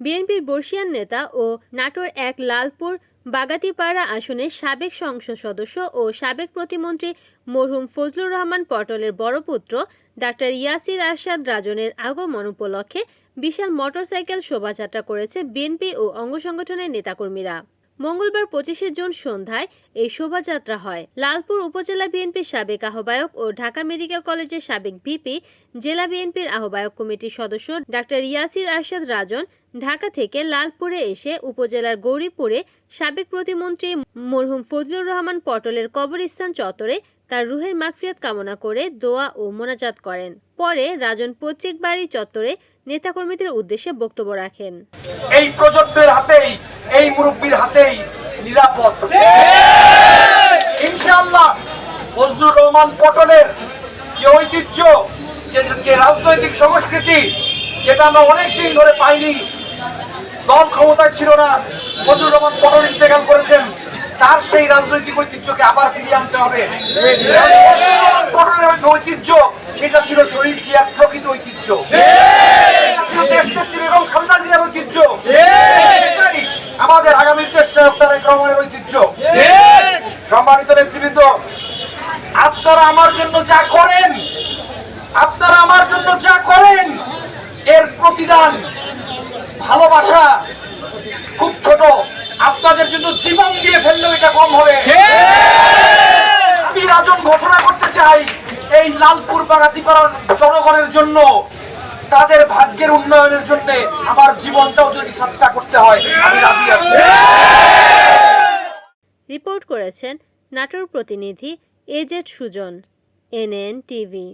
বিএনপির বর্ষিয়ান নেতা ও নাটোর এক লালপুর বাগাতিপাড়া আসনের সাবেক সংসদ সদস্য ও সাবেক প্রতিমন্ত্রী মরহুম ফজলুর রহমান পটলের বড় পুত্র ডাক্তার ইয়াসির আরশাদ রাজনের আগমন উপলক্ষে বিশাল মোটরসাইকেল শোভাযাত্রা করেছে বিএনপি ও অঙ্গ সংগঠনের নেতাকর্মীরা। মঙ্গলবার পঁচিশে জুন সন্ধ্যায় এই শোভাযাত্রা হয়। লালপুর উপজেলা বিএনপির সাবেক আহ্বায়ক ও ঢাকা মেডিকেল কলেজের সাবেক ভিপি, জেলা বিএনপির আহ্বায়ক কমিটির সদস্য ডাক্তার ইয়াসির আরশাদ রাজন ঢাকা থেকে লালপুরে এসে উপজেলার গৌরীপুরে সাবেক প্রতিমন্ত্রী মরহুম ফজলুর রহমান পটলের কবরস্থান চত্বরে তার রুহের মাগফিরাত কামনা করে দোয়া ও মোনাজাত করেন। পরে রাজন পৈতৃক বাড়ি চত্বরে নেতাকর্মীদের উদ্দেশ্যে বক্তব্য রাখেন। এই প্রজন্মের হাতেই এই মুরব্বীর হাতেই নিরাপদ ইনশাআল্লাহ ফজলুর রহমান পটলের যে ঐতিহ্য যে রাজনৈতিক সংস্কৃতি যেটা আমরা অনেক দিন ধরে পাইনি দল ক্ষমতায় ছিল না ফজলুর রহমান পটল ইন্তেকাল করেছেন তার সেই রাজনৈতিক ঐতিহ্যকে আবার ফিরিয়ে আনতে হবে। পটলের ঐতিহ্য সেটা ছিল শহীদ জিয়ার প্রকৃত ঐতিহ্য। বেগম খালেদা জিয়ার ঐতিহ্য। আমাদের আগামীর দেশ নায়ক তারেক রহমানের ঐতিহ্য। সম্মানিত নেতৃবৃন্দ, আপনারা আমার জন্য যা করেন, আপনারা আমার জন্য যা করেন, এর প্রতিদান ভালোবাসা খুব ছোট। আপনাদের জন্য জীবন দিয়ে ফেললেও এটা কম হবে। আমি রাজন ঘোষণা করতে চাই, এই লালপুর বাগাতিপাড়ার জনগণের জন্য, তাদের ভাগ্যের উন্নয়নের জন্য আমার জীবনটাও যদি সত্তা করতে হয়, আমি রাজি আছি। রিপোর্ট করেছেন নাটোর প্রতিনিধি এজেড সুজন এনএন টিভি।